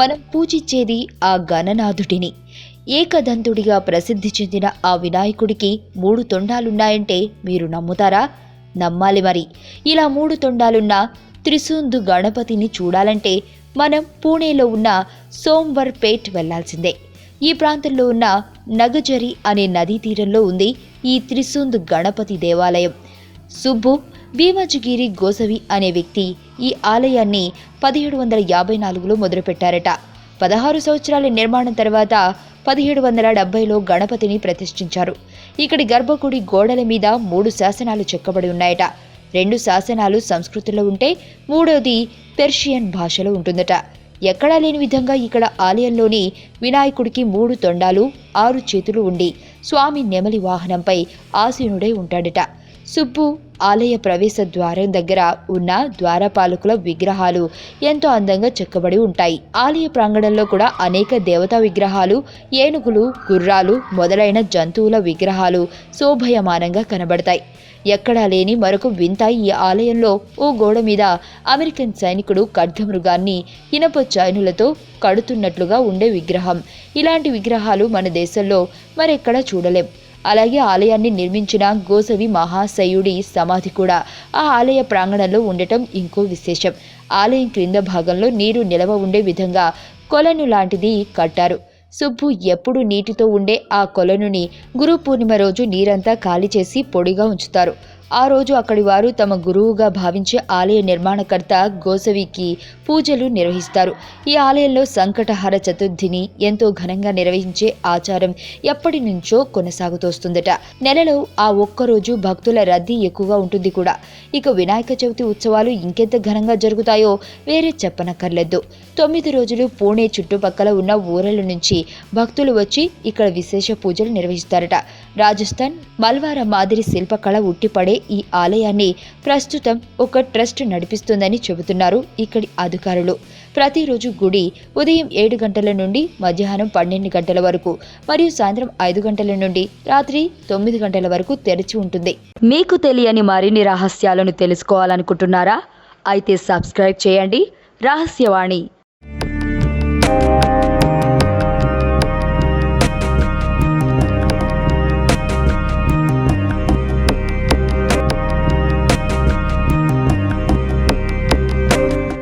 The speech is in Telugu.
మనం పూజించేది ఆ గణనాథుడిని. ఏకదంతుడిగా ప్రసిద్ధి చెందిన ఆ వినాయకుడికి మూడు తొండాలున్నాయంటే మీరు నమ్ముతారా? నమ్మాలి మరి. ఇలా మూడు తొండాలున్న త్రిశూందు గణపతిని చూడాలంటే మనం పూణేలో ఉన్న సోంవర్పేట్ వెళ్ళాల్సిందే. ఈ ప్రాంతంలో ఉన్న నగజరి అనే నదీ తీరంలో ఉంది ఈ త్రిశూంద్ గణపతి దేవాలయం. సుబ్బు భీమాజిగిరి గోసవి అనే వ్యక్తి ఈ ఆలయాన్ని పదిహేడు వందల యాభై నాలుగులో మొదలుపెట్టారట. పదహారు సంవత్సరాల నిర్మాణం తర్వాత పదిహేడు వందల డెబ్బైలో గణపతిని ప్రతిష్ఠించారు. ఇక్కడి గర్భగుడి గోడల మీద మూడు శాసనాలు చెక్కబడి ఉన్నాయట. రెండు శాసనాలు సంస్కృతిలో ఉంటే మూడోది పెర్షియన్ భాషలో ఉంటుందట. ఎక్కడా లేని విధంగా ఇక్కడ ఆలయంలోని వినాయకుడికి మూడు తొండాలు ఆరు చేతులు ఉండి స్వామి నెమలి వాహనంపై ఆసీనుడై ఉంటాడట. సుబ్బు ఆలయ ప్రవేశ ద్వారం దగ్గర ఉన్న ద్వారపాలకుల విగ్రహాలు ఎంతో అందంగా చెక్కబడి ఉంటాయి. ఆలయ ప్రాంగణంలో కూడా అనేక దేవతా విగ్రహాలు ఏనుగులు గుర్రాలు మొదలైన జంతువుల విగ్రహాలు శోభయమానంగా కనబడతాయి. ఎక్కడా లేని మరొక వింత ఈ ఆలయంలో ఓ గోడ మీద అమెరికన్ సైనికుడు ఖడ్గమృగాన్ని ఇనప చైనులతో కడుతున్నట్లుగా ఉండే విగ్రహం. ఇలాంటి విగ్రహాలు మన దేశంలో మరెక్కడా చూడలేం. అలాగే ఆలయాన్ని నిర్మించిన గోసవి మహాశయుడి సమాధి కూడా. ఆ ఆలయ ప్రాంగణంలో ఉండటం ఇంకో విశేషం. ఆలయం క్రింద భాగంలో నీరు నిలవ ఉండే విధంగా కొలను లాంటిది కట్టారు. సుబ్బు ఎప్పుడు నీటితో ఉండే ఆ కొలనుని గురు పూర్ణిమ రోజు నీరంతా ఖాళీ చేసి పొడిగా ఉంచుతారు. ఆ రోజు అక్కడి వారు తమ గురువుగా భావించే ఆలయ నిర్మాణకర్త గోసవికి పూజలు నిర్వహిస్తారు. ఈ ఆలయంలో సంకటహార చతుర్థిని ఎంతో ఘనంగా నిర్వహించే ఆచారం ఎప్పటి నుంచో కొనసాగుతోస్తుందట నెలలో ఆ ఒక్కరోజు భక్తుల రద్దీ ఎక్కువగా ఉంటుంది కూడా. ఇక వినాయక చవితి ఉత్సవాలు ఇంకెంత ఘనంగా జరుగుతాయో వేరే చెప్పనక్కర్లేదు. తొమ్మిది రోజులు పూణే చుట్టుపక్కల ఉన్న ఊరల నుంచి భక్తులు వచ్చి ఇక్కడ విశేష పూజలు నిర్వహిస్తారట. రాజస్థాన్ మల్వార మాదిరి శిల్పకళ ఉట్టిపడే ఈ ఆలయాన్ని ప్రస్తుతం ఒక ట్రస్ట్ నడిపిస్తుందని చెబుతున్నారు ఇక్కడి అధికారులు. ప్రతిరోజు గుడి ఉదయం ఏడు గంటల నుండి మధ్యాహ్నం పన్నెండు గంటల వరకు మరియు సాయంత్రం ఐదు గంటల నుండి రాత్రి తొమ్మిది గంటల వరకు తెరిచి ఉంటుంది. మీకు తెలియని మరిన్ని రహస్యాలను తెలుసుకోవాలనుకుంటున్నారా? అయితే సబ్స్క్రైబ్ చేయండి. రహస్యవాణి